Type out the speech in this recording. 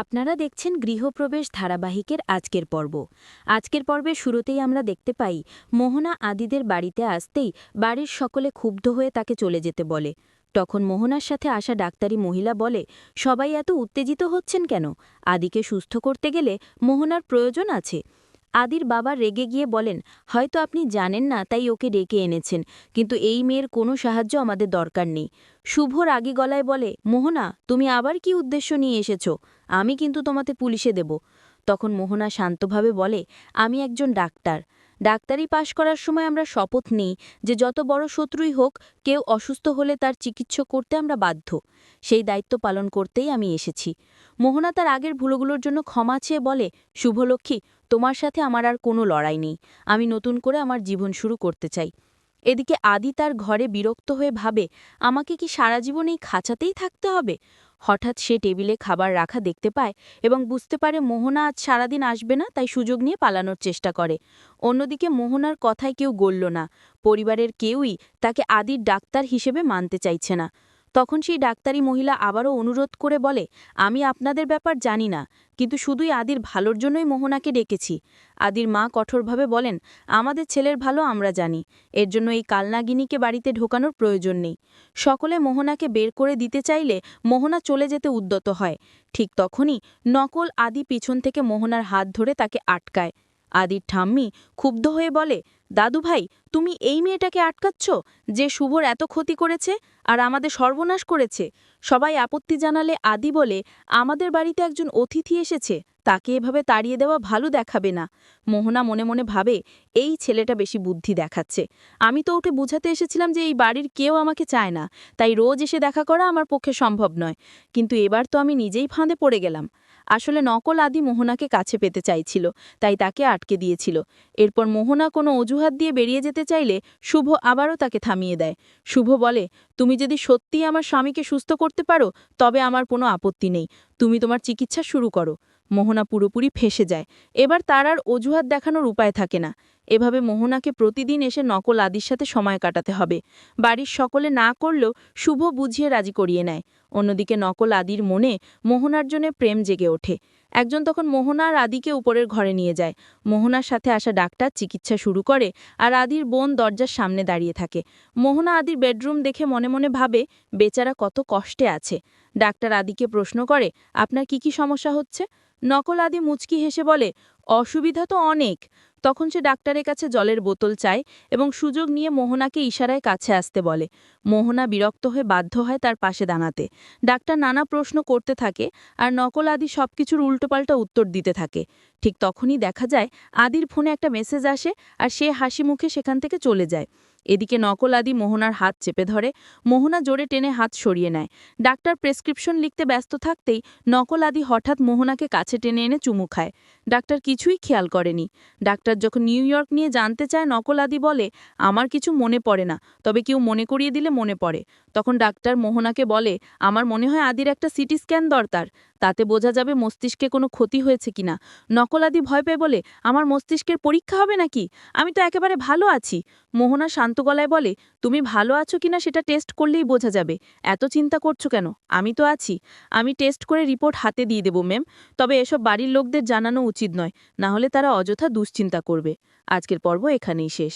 আপনারা দেখছেন গৃহপ্রবেশ ধারাবাহিকের আজকের পর্ব। আজকের পর্বের শুরুতেই আমরা দেখতে পাই, মোহনা আদিদের বাড়িতে আসতেই বাড়ির সকলে ক্ষুব্ধ হয়ে তাকে চলে যেতে বলে। তখন মোহনার সাথে আসা ডাক্তারি মহিলা বলে, সবাই এত উত্তেজিত হচ্ছেন কেন? আদিকে সুস্থ করতে গেলে মোহনার প্রয়োজন আছে। আদির বাবা রেগে গিয়ে বলেন, হয়তো আপনি জানেন না, তাই ওকে ডেকে এনেছেন, কিন্তু এই মেয়ের কোনো সাহায্য আমাদের দরকার নেই। শুভ রাগি গলায় বলে, মোহনা, তুমি আবার কি উদ্দেশ্য নিয়ে এসেছ? আমি কিন্তু তোমাতে পুলিশে দেব। তখন মোহনা শান্তভাবে বলে, আমি একজন ডাক্তার। ডাক্তারি পাশ করার সময় আমরা শপথ নিই যে যত বড় শত্রুই হোক, কেউ অসুস্থ হলে তার চিকিৎসা করতে আমরা বাধ্য। সেই দায়িত্ব পালন করতেই আমি এসেছি। মোহনা তার আগের ভুলগুলোর জন্য ক্ষমা চেয়ে বলে, শুভলক্ষ্মী, তোমার সাথে আমার আর কোনো লড়াই নেই। আমি নতুন করে আমার জীবন শুরু করতে চাই। এদিকে আদি তার ঘরে বিরক্ত হয়ে ভাবে, আমাকে কি সারা জীবন এই খাঁচাতেই থাকতে হবে? হঠাৎ সে টেবিলে খাবার রাখা দেখতে পায় এবং বুঝতে পারে মোহনা আজ সারাদিন আসবে না, তাই সুযোগ নিয়ে পালানোর চেষ্টা করে। অন্যদিকে মোহনার কথায় কেউ গলল না। পরিবারের কেউই তাকে আদির ডাক্তার হিসেবে মানতে চাইছে না। তখন সেই ডাক্তারি মহিলা আবারও অনুরোধ করে বলে, আমি আপনাদের ব্যাপার জানি না, কিন্তু শুধুই আদির ভালোর জন্যই মোহনাকে ডেকেছি। আদির মা কঠোরভাবে বলেন, আমাদের ছেলের ভালো আমরা জানি, এর জন্য এই কালনাগিনীকে বাড়িতে ঢোকানোর প্রয়োজন নেই। সকলে মোহনাকে বের করে দিতে চাইলে মোহনা চলে যেতে উদ্যত হয়। ঠিক তখনই নকল আদি পিছন থেকে মোহনার হাত ধরে তাকে আটকায়। আদির ঠাম্মি ক্ষুব্ধ হয়ে বলে দাদু ভাই তুমি এই মেয়েটাকে আটকাচ্ছ যে শুভর এত ক্ষতি করেছে আর আমাদের সর্বনাশ করেছে। সবাই আপত্তি জানালে আদি বলে, আমাদের বাড়িতে একজন অতিথি এসেছে, তাকে এভাবে তাড়িয়ে দেওয়া ভালো দেখাবে না। মোহনা মনে মনে ভাবে, এই ছেলেটা বেশি বুদ্ধি দেখাচ্ছে। আমি তো ওকে বুঝাতে এসেছিলাম যে এই বাড়ির কেউ আমাকে চায় না, তাই রোজ এসে দেখা করা আমার পক্ষে সম্ভব নয়। কিন্তু এবার তো আমি নিজেই ফাঁদে পড়ে গেলাম। আসলে নকল আদি মোহনাকে কাছে পেতে চাইছিল, তাই তাকে আটকে দিয়েছিল। এরপর মোহনা কোনো অজুহাত দিয়ে বেরিয়ে যেতে চাইলে শুভ আবারও তাকে থামিয়ে দেয়। শুভ বলে, তুমি যদি সত্যি আমার স্বামীকে সুস্থ করতে পারো, তবে আমার কোনো আপত্তি নেই। তুমি তোমার চিকিৎসা শুরু করো। মোহনা পুরোপুরি ফেসে যায়। এবার তার আর অজুহাত দেখানোর উপায় থাকে না। এভাবে মোহনাকে প্রতিদিন এসে নকল আদির সাথে সময় কাটাতে হবে। বাড়ির সকলে না করলেও শুভ বুঝিয়ে রাজি করিয়ে নেয়। অন্যদিকে নকল আদির মনে মোহনার জন্য প্রেম জেগে ওঠে। একজন তখন মোহনা আর আদিকে উপরের ঘরে নিয়ে যায়। মোহনার সাথে আসা ডাক্তার চিকিৎসা শুরু করে আর আদির বোন দরজার সামনে দাঁড়িয়ে থাকে। মোহনা আদির বেডরুম দেখে মনে মনে ভাবে, বেচারা কত কষ্টে আছে। ডাক্তার আদিকে প্রশ্ন করে, আপনার কি কি সমস্যা হচ্ছে? নকল আদি মুচকি হেসে বলে, অসুবিধা তো অনেক। তখন সে ডাক্তারের কাছে জলের বোতল চায় এবং সুযোগ নিয়ে মোহনাকে ইশারায় কাছে আসতে বলে। মোহনা বিরক্ত হয়ে বাধ্য হয় তার পাশে দাঁড়াতে। ডাক্তার নানা প্রশ্ন করতে থাকে আর নকল আদি সব কিছুর উল্টোপাল্টা উত্তর দিতে থাকে। ঠিক তখনই দেখা যায়, আদির ফোনে একটা মেসেজ আসে আর সে হাসি মুখে সেখান থেকে চলে যায়। এদিকে নকল আদি মোহনার হাত চেপে ধরে। মোহনা জোরে টেনে হাত সরিয়ে নেয়। ডাক্তার প্রেসক্রিপশন লিখতে ব্যস্ত থাকতেই নকল আদি হঠাৎ মোহনাকে কাছে টেনে এনে চুমু খায়। ডাক্তার কিছুই খেয়াল করেনি। ডাক্তার যখন নিউ ইয়র্ক নিয়ে জানতে চায় নকল আদি বলে, আমার কিছু মনে পড়ে না। তবে কেউ মনে করিয়ে দিলে মনে পড়ে। তখন ডাক্তার মোহনাকে বলে, আমার মনে হয় আদির একটা সিটি স্ক্যান দরকার। তাতে বোঝা যাবে মস্তিষ্কে কোনো ক্ষতি হয়েছে কিনা। নকল আদি ভয় পেয়ে বলে, আমার মস্তিষ্কের পরীক্ষা হবে নাকি? আমি তো একেবারে ভালো আছি। মোহনা শান্ত গলায় বলে, তুমি ভালো আছো কিনা সেটা টেস্ট করলেই বোঝা যাবে। এত চিন্তা করছ কেন? আমি তো আছি। আমি টেস্ট করে রিপোর্ট হাতে দিয়ে দেবো, ম্যাম। তবে এসব বাড়ির লোকদের জানানো উচিত নয়। না হলে তারা অযথা দুশ্চিন্তা করবে। আজকের পর্ব এখানেই শেষ।